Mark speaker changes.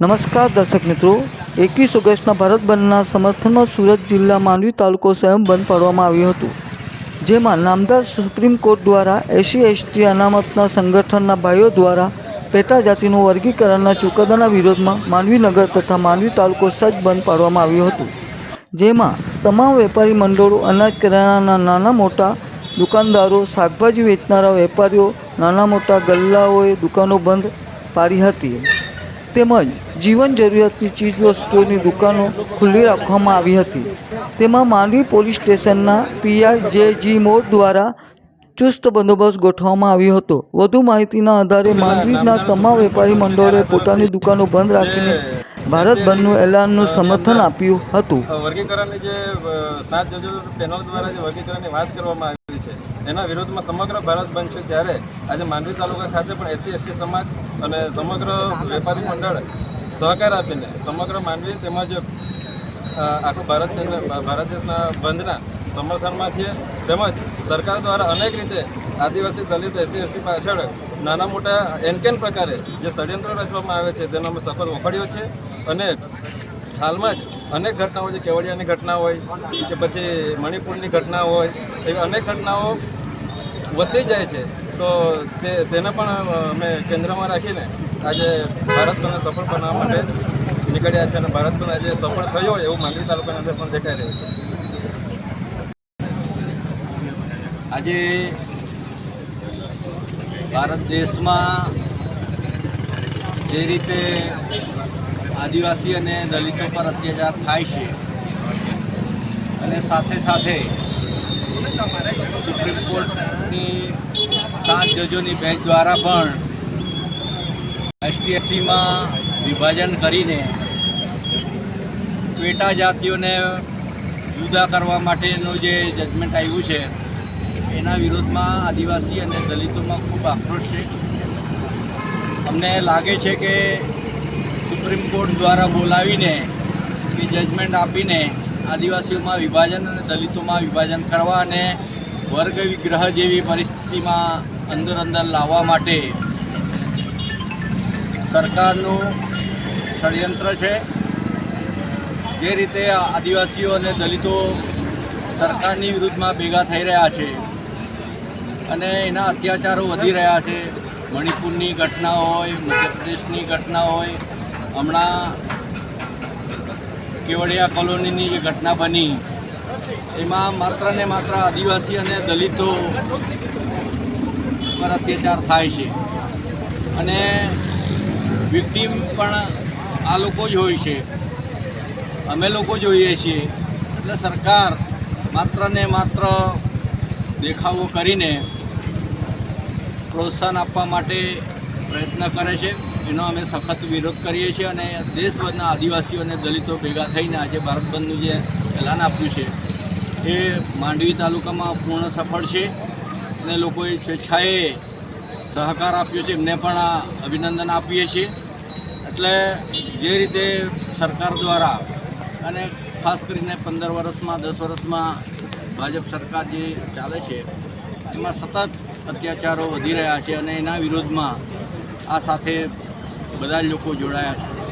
Speaker 1: નમસ્કાર દર્શક મિત્રો, એકવીસ ઓગસ્ટના ભારત બંધના સમર્થનમાં સુરત જિલ્લા માંડવી તાલુકો સ્વયં બંધ પાડવામાં આવ્યું હતું, જેમાં નામદાર સુપ્રીમ કોર્ટ દ્વારા એસસી એસટી અનામતના સંગઠનના ભાઈઓ દ્વારા પેટા જાતિનું વર્ગીકરણના ચુકાદાના વિરોધમાં માંડવી નગર તથા માંડવી તાલુકો સજ્જ બંધ પાડવામાં આવ્યું હતું, જેમાં તમામ વેપારી મંડળો, અનાજ કરિયાણાના નાના મોટા દુકાનદારો, શાકભાજી વેચનારા વેપારીઓ, નાના મોટા ગલ્લાઓએ દુકાનો બંધ પાડી હતી. તેમજ જીવન જરૂરિયાતની ચીજવસ્તુઓની દુકાનો ખુલ્લી રાખવામાં આવી હતી. તેમાં માંડવી પોલીસ સ્ટેશનના પીઆઈ જે જી મોડ દ્વારા ચુસ્ત બંદોબસ્ત ગોઠવવામાં આવ્યો હતો. વધુ માહિતીના આધારે માંડવીના તમામ વેપારી મંડળોએ પોતાની દુકાનો બંધ રાખીને ભારત બંધનું એલાનનું સમર્થન આપ્યું હતું.
Speaker 2: વર્ગીકરણની જે સાત જજો પેનલ દ્વારા જે વર્ગીકરણની વાત કરવામાં આવી છે એના વિરોધમાં સમગ્ર ભારત બંધ છે ત્યારે આજે માંડવી તાલુકા ખાતે પણ એસસી, એસટી સમાજ અને સમગ્ર વેપારી મંડળ સહકાર આપીને સમગ્ર માંડવી તેમજ આખું ભારત ભારત દેશના બંધના સમર્થનમાં છીએ. તેમજ સરકાર દ્વારા અનેક રીતે આદિવાસી દલિત એસસી, એસટી પાછળ નાના મોટા એનકેન પ્રકારે જે ષડયંત્ર રચવામાં આવે છે, તેનો અમે સફળ વખડ્યો છે. અને હાલમાં જ અનેક ઘટનાઓ જે કેવડિયાની ઘટના હોય કે પછી મણિપુરની ઘટના હોય, એવી અનેક ઘટનાઓ વધતી જાય છે. તો તે, તેને પણ અમે કેન્દ્રમાં રાખીને આજે ભારતને સફળ બનાવવા માટે નીકળ્યા છે અને ભારત પણ આજે સફળ થયો હોય એવું માંડવી તાલુકાની અંદર પણ દેખાઈ રહ્યું છે.
Speaker 3: આજે ભારત દેશમાં જે રીતે આદિવાસી અને દલિતો પર અત્યાચાર થાય છે. અને સાથે સાથે સુપ્રીમ કોર્ટની સાત જજોની બેંચ દ્વારા પણ એસટીએસસીમાં વિભાજન કરીને પેટા જાતિઓને જુદા કરવા માટેનું જે જજમેન્ટ આવ્યું છે, એના વિરોધમાં આદિવાસી અને દલિતોમાં ખૂબ આક્રોશ છે. અમને લાગે છે કે સુપ્રીમ કોર્ટ દ્વારા બોલાવીને કે જજમેન્ટ આપીને આદિવાસીઓમાં વિભાજન અને દલિતોમાં વિભાજન કરવા અને વર્ગ વિગ્રહ જેવી પરિસ્થિતિમાં અંદર અંદર લાવવા માટે સરકારનું ષડયંત્ર છે. જે રીતે આદિવાસીઓ અને દલિતો સરકારની વિરુદ્ધમાં ભેગા થઈ રહ્યા છે અને એના અત્યાચારો વધી રહ્યા છે. મણિપુરની ઘટના હોય, મધ્યપ્રદેશની ઘટના હોય હમણાં કેવડિયા કોલોનીની જે ઘટના બની, એમાં માત્ર ને માત્ર આદિવાસી અને દલિતો પર અત્યાચાર થાય છે. અને વિક્ટીમ પણ આ લોકો જ હોય છે. અમે લોકો જોઈએ છીએ. એટલે સરકાર માત્ર ને માત્ર દેખાવો કરીને પ્રોત્સાહન આપવા માટે પ્રયત્ન કરે છે. એનો અમે સખત વિરોધ કરીએ છીએ અને દેશભરના આદિવાસીઓ અને દલિતો ભેગા થઈને આજે ભારત બંધનું જે એલાન આપ્યું છે, એ માંડવી તાલુકામાં પૂર્ણ સફળ છે અને લોકોએ સ્વેચ્છાએ સહકાર આપ્યો છે. એમને પણ અભિનંદન આપીએ છીએ. એટલે જે રીતે સરકાર દ્વારા અને ખાસ કરીને પંદર વર્ષમાં, દસ વર્ષમાં ભાજપ સરકાર જે ચાલે છે, એમાં સતત અત્યાચારો વધી રહ્યા છે અને એના વિરોધમાં આ સાથે બધા લોકો જોડાયા છે.